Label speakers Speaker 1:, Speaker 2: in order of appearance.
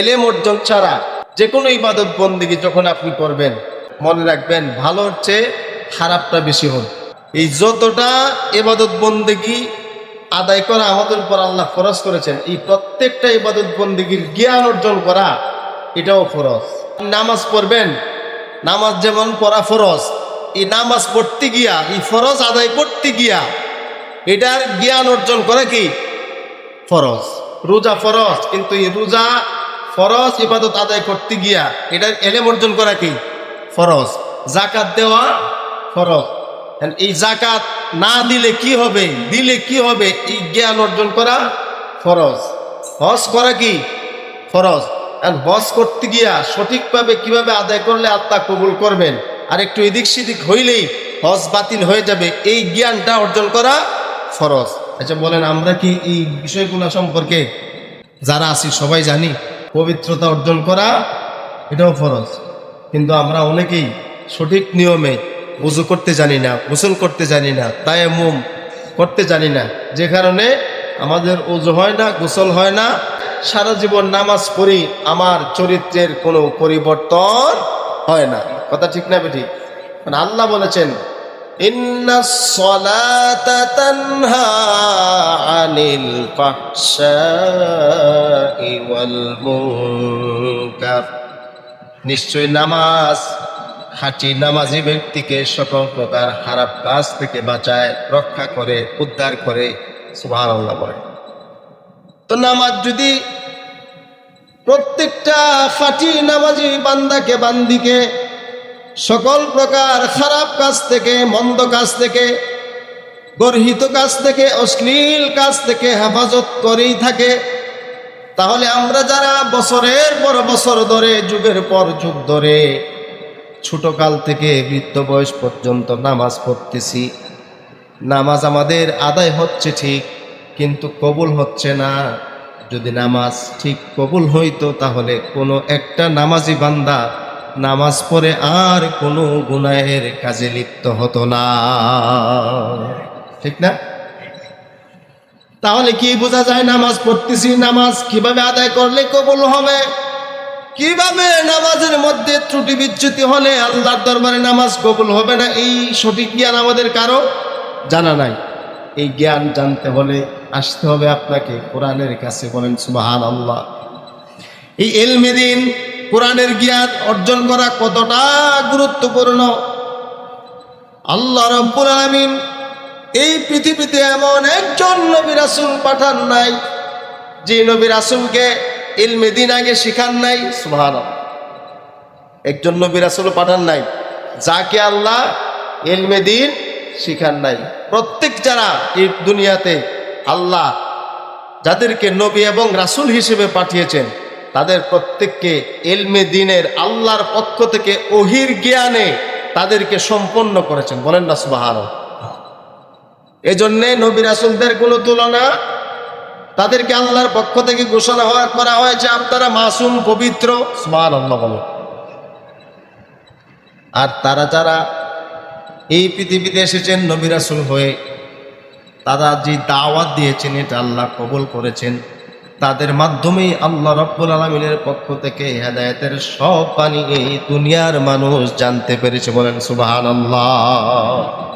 Speaker 1: এলেম অর্জন ছাড়া যে কোনো ইবাদত বন্দিগি যখন আপনি করবেন, মনে রাখবেন ভালোর চেয়ে খারাপটা বেশি হন এই যতটা এবাদত বন্দেগি আদায় করা আমাদের উপর আল্লাহ ফরজ করেছেন, এই প্রত্যেকটা ইবাদত বন্দিগির জ্ঞান অর্জন করা, এটাও ফরজ। নামাজ পড়বেন, নামাজ যেমন পড়া ফরজ, এই নামাজ পড়তে গিয়া, এই ফরজ আদায় করতে গিয়া, এটার জ্ঞান অর্জন করা কি? ফরজ। রোজা ফরজ, কিন্তু এই রোজা ফরজ ইবাদত আদায় করতে গিয়া এটার এলেম অর্জন করা কি? ফরজ। জাকাত দেওয়া ফরজ। এই জাকাত না দিলে কি হবে, দিলে কি হবে, এই জ্ঞান অর্জন করা ফরজ। হজ করা কি? ফরজ। আর হজ করতে গিয়া সঠিকভাবে কীভাবে আদায় করলে আত্মা কবুল করবেন? আর একটু এদিক সেদিক হইলেই হজ বাতিল হয়ে যাবে। এই জ্ঞানটা অর্জন করা ফরজ। আচ্ছা বলেন, আমরা কি এই বিষয়গুলো সম্পর্কে যারা আছি সবাই জানি? পবিত্রতা অর্জন করা, এটাও ফরজ। কিন্তু আমরা অনেকেই সঠিক নিয়মে উজু করতে জানি না, গোসল করতে জানি না তাই মুম করতে জানি না। যে কারণে আমাদের উজু হয় না, গোসল হয় না। সারা জীবন নামাজ পড়ি, আমার চরিত্রের কোনো পরিবর্তন হয় না। কথা ঠিক না বেটি মানে আল্লাহ বলেছেন নিশ্চয় নামাজ, হাঁটি নামাজি ব্যক্তিকে সকল প্রকার খারাপ কাজ থেকে বাঁচায়, রক্ষা করে, উদ্ধার করে সুভান বলে। তো নামাজ যদি প্রত্যেকটা খাঁটি নামাজি বান্দাকে, বান্দিকে সকল প্রকার খারাপ কাজ থেকে, মন্দ কাজ থেকে, গর্হিত কাজ থেকে, অশ্লীল কাজ থেকে হেফাজত করেই থাকে। তাহলে আমরা যারা বছরের পর বছর ধরে, যুগের পর যুগ ধরে, ছোটকাল থেকে বৃদ্ধ বয়স পর্যন্ত নামাজ পড়তেছি, নামাজ আমাদের আদায় হচ্ছে ঠিক, কিন্তু কবুল হচ্ছে না। যদি নামাজ ঠিক কবুল হইতো, তাহলে কোনো একটা নামাজি বান্দা নামাজ পড়ে আর কোনো গুনাহের কাজে লিপ্ত হতো না। ঠিক না? তাহলে কি বোঝা যায় নামাজ পড়তেছি, নামাজ কীভাবে আদায় করলে কবল হবে? কীভাবে নামাজের মধ্যে ত্রুটি বিচ্যুতি হলে আল্লাহর দরবারে নামাজ কবুল হবে না? এই সঠিক জ্ঞান আমাদের কারও জানা নাই। এই জ্ঞান জানতে হলে আসতে হবে আপনাকে কোরআনের কাছে বলেন সুবাহান আল্লাহ এই এলমেদিন কোরআনের জ্ঞান অর্জন করা কতটা গুরুত্বপূর্ণ? আল্লাহ রব্বুল আলামিন এই পৃথিবীতে এমন একজন নবী রাসূল পাঠান নাই, যে নবী রাসূলকে ইলমে দিন আগে শিখান নাই। সুবহানাল্লাহ। একজন নবী রাসূল পাঠান নাই, যাকে আল্লাহ ইলমে দিন শিখান নাই। প্রত্যেক যারা এই দুনিয়াতে আল্লাহ যাদেরকে নবী এবং রাসূল হিসেবে পাঠিয়েছেন তাদের প্রত্যেককে এলমে দিনের আল্লাহর পক্ষ থেকে অহির জ্ঞানে তাদেরকে সম্পন্ন করেছেন। বলেন না সুবাহান এজন্যে নবী রাসুলদের কোনো তুলনা তাদেরকে আল্লাহর পক্ষ থেকে ঘোষণা হওয়া করা হয়েছে, আপনারা মাসুম, পবিত্র আল্লাহ বলো আর তারা যারা এই পৃথিবীতে এসেছেন নবী রাসুল হয়ে, তারা যে দাওয়াত দিয়েছেন, এটা আল্লাহ কবল করেছেন। তাদের মাধ্যমেই আল্লাহ রব্বুল আলমিনের পক্ষ থেকে হেদায়তের সব পানি এই দুনিয়ার মানুষ জানতে পেরেছে বলেন সুবাহ আল্লাহ